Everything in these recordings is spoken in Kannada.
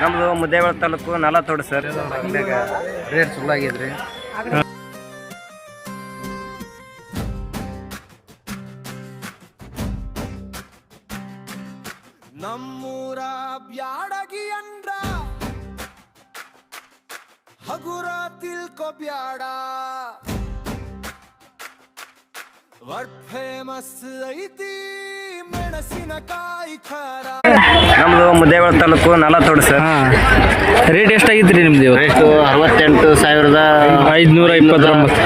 ನಮ್ಮದು ಮುದ್ದೇಬೇಳ ತಾಲೂಕು ನಲತೋಡು ಸರ್. ರೇಟ್ ಚಲೋ ಆಗೈತ್ರಿ ನಮ್ಮೂರ ಬ್ಯಾಡಗಿ ಅಂದ್ರ ಹಗುರ ತಿಳ್ಕೊ ಬ್ಯಾಡ. ವರ್ಡ್ ಫೇಮಸ್ ಐತಿ? ನಮ್ಮದು ಮುದ್ದೇಬೇಳ ತಾಲೂಕು ನಲತೋಡು ಸರ್. ರೇಟ್ ಎಷ್ಟಾಗಿತ್ತು ನಿಮ್ದು ಇವತ್ತು? ರೇಟು ಅರವತ್ತೆಂಟು ಸಾವಿರದ ಐದುನೂರ ಇಪ್ಪತ್ತೊಂಬತ್ತು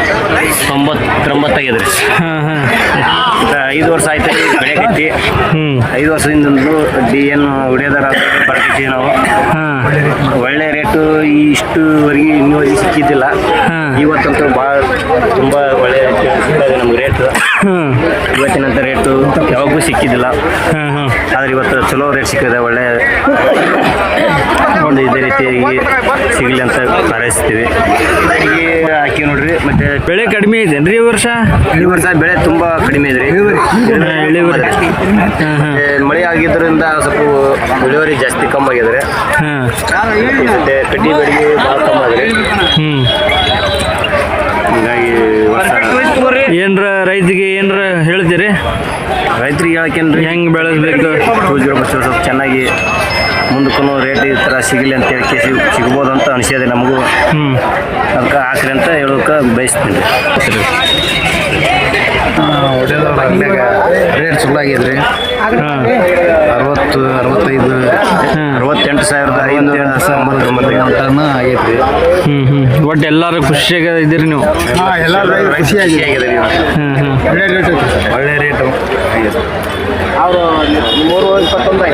ತೊಂಬತ್ತೊಂಬತ್ತಾಗಿದೆ ರೀ ಹಾಂ ಹಾಂ. ಐದು ವರ್ಷ ಆಯ್ತು ರೀ ಕಟ್ಟಿ ಹ್ಞೂ ಐದು ವರ್ಷದಿಂದ ಡಿ ಎನ್ ಹೊಡೆಯೋದಾರ ಬರ್ತಿದ್ದೀವಿ ನಾವು. ಹಾಂ. ಒಳ್ಳೆ ರೇಟು ಇಷ್ಟುವರೆಗೆ ಇನ್ನೂವರೆಗೆ ಸಿಕ್ಕಿದ್ದಿಲ್ಲ. ಇವತ್ತಂತೂ ಭಾಳ ತುಂಬ ಒಳ್ಳೆ ಸಿಕ್ಕಿದೆ ನಮ್ಗೆ ರೇಟು ಇವತ್ತಿನಂಥ ಇವತ್ತಿನಂತ ರೇಟು ಯಾವಾಗೂ ಸಿಕ್ಕಿದ್ದಿಲ್ಲ. ಆದ್ರೆ ಇವತ್ತು ಚಲೋ ರೇಟ್ ಸಿಕ್ಕಿದೆ ಒಳ್ಳೆ ಒಂದು ಇದೇ ರೀತಿಯಾಗಿ ಸಿಗಲಿ ಅಂತ ಹಾರೈಸ್ತೀವಿ ಹೀಗೆ ಹಾಕಿ ನೋಡ್ರಿ ಮತ್ತೆ ಬೆಳೆ ಕಡಿಮೆ ರೀ ಈ ವರ್ಷ? ಈ ವರ್ಷ ಬೆಳೆ ತುಂಬಾ ಕಡಿಮೆ ಇದೆ ಇಳುವರಿ ಮಳೆ ಆಗಿದ್ರಿಂದ ಸ್ವಲ್ಪ ಇಳುವರಿ ಜಾಸ್ತಿ ಕಮ್ಮಿ ಆಗಿದ್ರೆ. ಕಟ್ಟಿ ಮತ್ತೆ ಕಡ್ಡಿ ಬೆಳೆಗೆ ಭಾಳ ಕಮ್ಮಿ ಆಗಿದೆ. ಹೀಗಾಗಿ ಈ ಏನರ ರೈತಿಗೆ ಏನರ ಹೇಳ್ತೀರಿ? ರೈತರಿಗೆ ಹೇಳಕ್ಕೇನ್ರಿ ಹೆಂಗ್ ಬೆಳೆಸ್ಬೇಕು? ಸ್ವಲ್ಪ ಚೆನ್ನಾಗಿ ಮುಂದಕ್ಕೂ ರೇಟ್ ಈ ಥರ ಸಿಗಲಿ ಅಂತ ಹೇಳಿ ಸಿಗ್ ಸಿಗ್ಬೋದು ಅಂತ ಅನಿಸಿದೆ ನಮಗೂ. ಹ್ಞೂ ಅದಕ್ಕೆ ಹಾಕ್ರಿ ಅಂತ ಹೇಳೋಕೆ ಬಯಸ್ತೀನಿ. ರೇಟ್ ಚಲೋ ಆಗಿದ್ರಿ ಹಾಂ ಅರವತ್ತು ಅರವತ್ತೈದು ಅರವತ್ತೆಂಟು ಸಾವಿರದ ಐನೂರ ಟನ್ ಆಗೈತಿ ಹ್ಞೂ ಹ್ಞೂ ಒಟ್ಟು ಎಲ್ಲರೂ ಖುಷಿಯಾಗ ಇದ್ದೀರಿ ನೀವು. ನೀವು. ಒಳ್ಳೆ ರೇಟ್ ಒಳ್ಳೆ ರೇಟು ಅವರು ಮೂರು ಇಪ್ಪತ್ತೊಂದು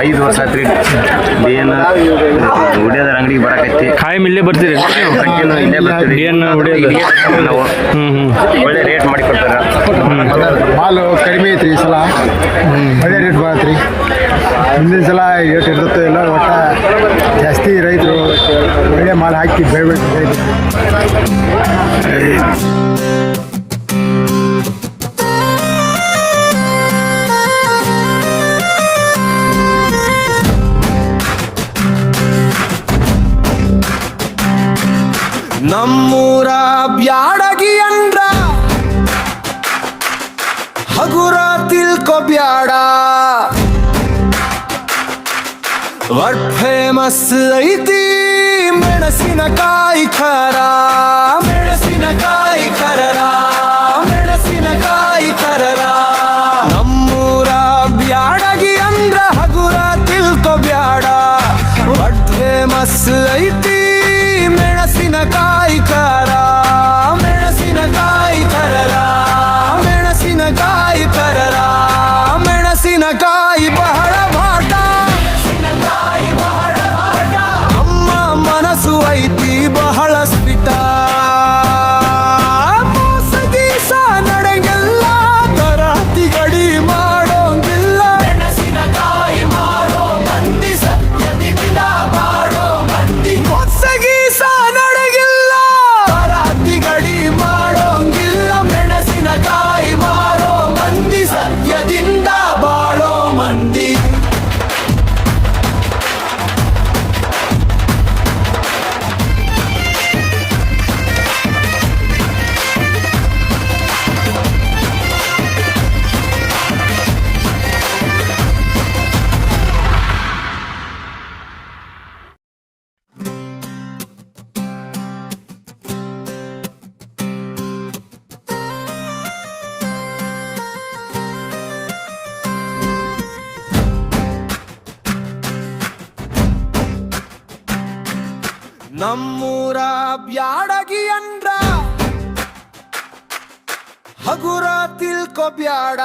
ಐದು ವರ್ಷ ಆತ್ರಿ. ಏನು ಉಡಿಯೋದ್ರ ಕಾಯಂ ಇಲ್ಲೇ ಬರ್ತೀರಿ. ಕಂಟಿನ್ಯೂ ಇಲ್ಲೇ ಬರ್ತೀವಿ. ಏನ್ ಹೊಡ್ಯೋದು? ನಾವು. ಹ್ಞೂ ಹ್ಞೂ ಒಳ್ಳೆ ರೇಟ್ ಮಾಡಿ ಕೊಡ್ತಾರ. ಮಾಲು ಕಡಿಮೆ ಐತ್ರಿ ಈ ಸಲ. ಒಳ್ಳೆ ರೇಟ್ ಬರತ್ರಿ ಮುಂದಿನ ಸಲ ಏಟ್ ಇರ್ತದೆ ಇಲ್ಲ ಒಟ್ಟ ಜಾಸ್ತಿ ರೈತರು ಒಳ್ಳೆ ಮಾಲು ಹಾಕಿ ಬೆಳಿಬೇಕು. ನಮ್ಮೂರ ಬ್ಯಾಡಗಿ ಅಂದ್ರ ಹಗುರ ತಿಳ್ಕೊ ಬ್ಯಾಡ ವರ್ಡ್ ಫೇಮಸ್ ಐತಿ ಮೆಣಸಿನಕಾಯಿ ಖರ. ಮೆಣಸಿನಕಾಯಿ ಖರರ ಮೆಣಸಿನಕಾಯಿ ಖರರ. ನಮ್ಮೂರ ಬ್ಯಾಡಗಿ ಅಂದ್ರ ಹಗುರ ತಿಳ್ಕೊ ಬ್ಯಾಡ ವರ್ಡ್ ಫೇಮಸ್ ಐತಿ ಮೆಣಸಿನಕಾಯಿ ಖರ ನಮ್ಮೂರ ಬ್ಯಾಡಗಿ ಅಂದ್ರ ಹಗುರ ತಿಳ್ಕೊ ಬ್ಯಾಡ.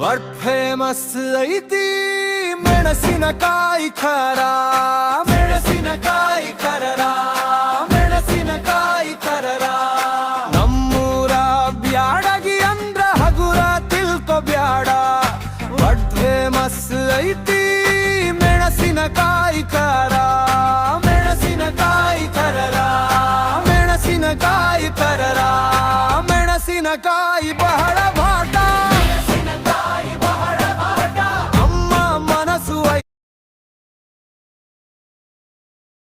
ವರ್ಡ್ ಫೇಮಸ್ ಐತಿ ಮೆಣಸಿನಕಾಯಿ ಖರ. ಮೆಣಸಿನಕಾಯಿ ಖರರ. ಮೆಣಸಿನಕಾಯಿ ಖಾರ ಮೆಣಸಿನಕಾಯಿ ಖರರ ಮೆಣಸಿನಕಾಯಿ ಖರರ ಮೆಣಸಿನಕಾಯಿ ಬಹಳ ಭಾಟ